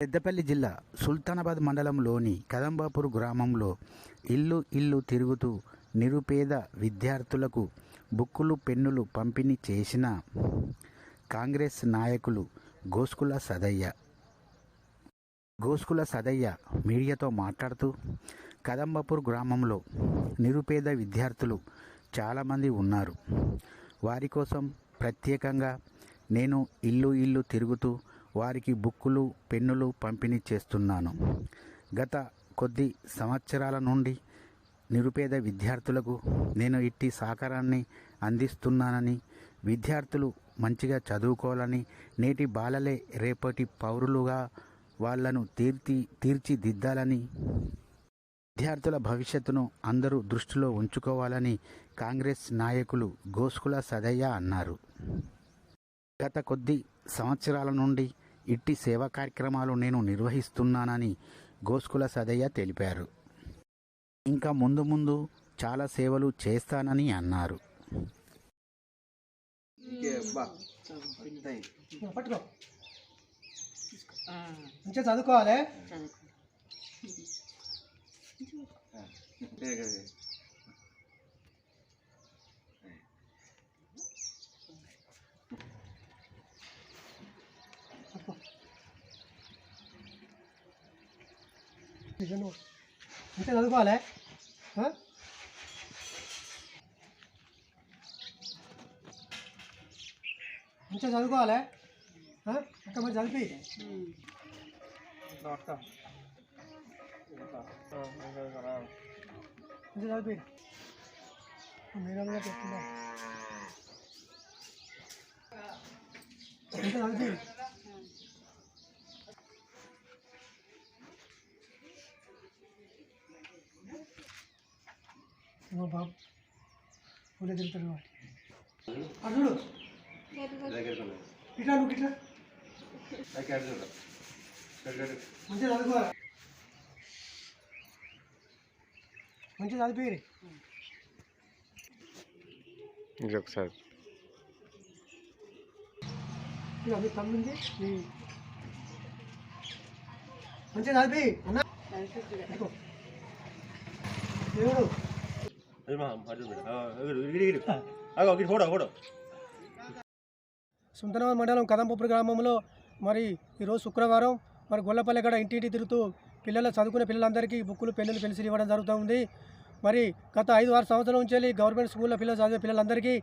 పెద్దపల్లి జిల్లా సుల్తానాబాద్ మండలంలోని కదంబాపూర్ గ్రామంలో ఇల్లు ఇల్లు తిరుగుతూ నిరుపేద విద్యార్థులకు బుక్కులు పెన్నులు పంపిణీ చేసిన కాంగ్రెస్ నాయకులు గోస్కుల సదయ్య. గోస్కుల సదయ్య మీడియాతో మాట్లాడుతూ కదంబాపూర్ గ్రామంలో నిరుపేద విద్యార్థులు చాలామంది ఉన్నారు. వారి కోసం ప్రత్యేకంగా నేను ఇల్లు ఇల్లు తిరుగుతూ వారికి బుక్కులు పెన్నులు పంపిణీ చేస్తున్నాను. గత కొద్ది సంవత్సరాల నుండి నిరుపేద విద్యార్థులకు నేను ఇట్టి సహకారాన్ని అందిస్తున్నానని విద్యార్థులు మంచిగా చదువుకోవాలని నేటి బాలలే రేపటి పౌరులుగా వాళ్ళను తీర్చి తీర్చిదిద్దాలని విద్యార్థుల భవిష్యత్తును అందరూ దృష్టిలో ఉంచుకోవాలని కాంగ్రెస్ నాయకులు గోస్కుల సదయ్య అన్నారు. గత కొద్ది సంవత్సరాల నుండి ఇట్టి సేవా కార్యక్రమాలు నేను నిర్వహిస్తున్నానని గోస్కుల సదయ్య తెలిపారు. ఇంకా ముందు ముందు చాలా సేవలు చేస్తానని అన్నారు. చదువుకోవాలి. ఇదిగో నువ్వు. మంచిగా చదువుకోవాలి ఆ? మంచిగా చదువుకోవాలి ఆ? అక్క మరి చదివి మంచిగా చదివి మేడం గారు చెప్తున్నా మంచిగా చదివి ఇగో బాబు. ఊళ్ళో తిరుగుతాడు వాడు. అటు చూడు. ఇట్లా నువ్వు ఇట్లా. మంచిగా చదువుకోవాలి మంచిగా చదివి ఇంకొకసారి. ఇక మీ తమ్ముంది. మంచిగా చదివి అన్న. ఇదిగో. సుందరనాథ్ మండలం కదంపూర్ గ్రామంలో మరి ఈరోజు శుక్రవారం మరి గొల్లపల్లి గడ ఇంటింటి తిరుగుతూ పిల్లలు చదువుకునే పిల్లలందరికీ బుక్కులు పెన్నులు పెన్సిల్ ఇవ్వడం జరుగుతూ ఉంది మరి గత ఐదు ఆరు సంవత్సరాల నుంచి వెళ్ళి గవర్నమెంట్ స్కూల్లో పిల్లలు చదివే పిల్లలందరికీ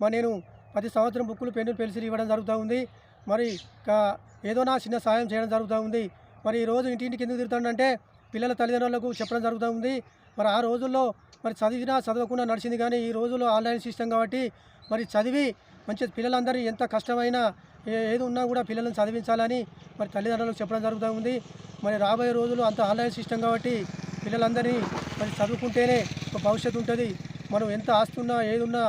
మరి నేను ప్రతి సంవత్సరం బుక్కులు పెన్నులు పెన్సిల్ ఇవ్వడం జరుగుతూ ఉంది మరి కా- ఏదో నా చిన్న సాయం చేయడం జరుగుతూ ఉంది మరి ఈ రోజు ఇంటింటికి ఎందుకు తిరుగుతాడంటే పిల్లల తల్లిదండ్రులకు చెప్పడం జరుగుతూ ఉంది మరి ఆ రోజుల్లో మరి చదివినా చదవకుండా నడిచింది కానీ ఈ రోజుల్లో ఆన్లైన్ సిస్టమ్ కాబట్టి మరి చదివి మంచి పిల్లలందరినీ ఎంత కష్టమైనా ఏది ఉన్నా కూడా పిల్లలను చదివించాలని మరి తల్లిదండ్రులకు చెప్పడం జరుగుతూ ఉంది. మరి రాబోయే రోజులు అంత ఆన్లైన్ సిస్టమ్ కాబట్టి పిల్లలందరినీ మరి చదువుకుంటేనే ఒక భవిష్యత్తు ఉంటుంది. మనం ఎంత ఆస్తున్నా ఏదున్నా ఏది ఉన్నా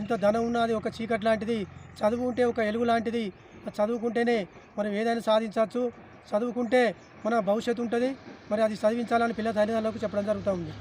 ఎంత ధనం ఉన్నా అది ఒక చీకటి లాంటిది. చదువు ఉంటే ఒక ఎలుగు లాంటిది. చదువుకుంటేనే మనం ఏదైనా సాధించవచ్చు. చదువుకుంటే మన భవిష్యత్తు ఉంటుంది. మరి అది చదివించాలని పిల్లల తల్లిదండ్రులకు చెప్పడం జరుగుతూ ఉంది.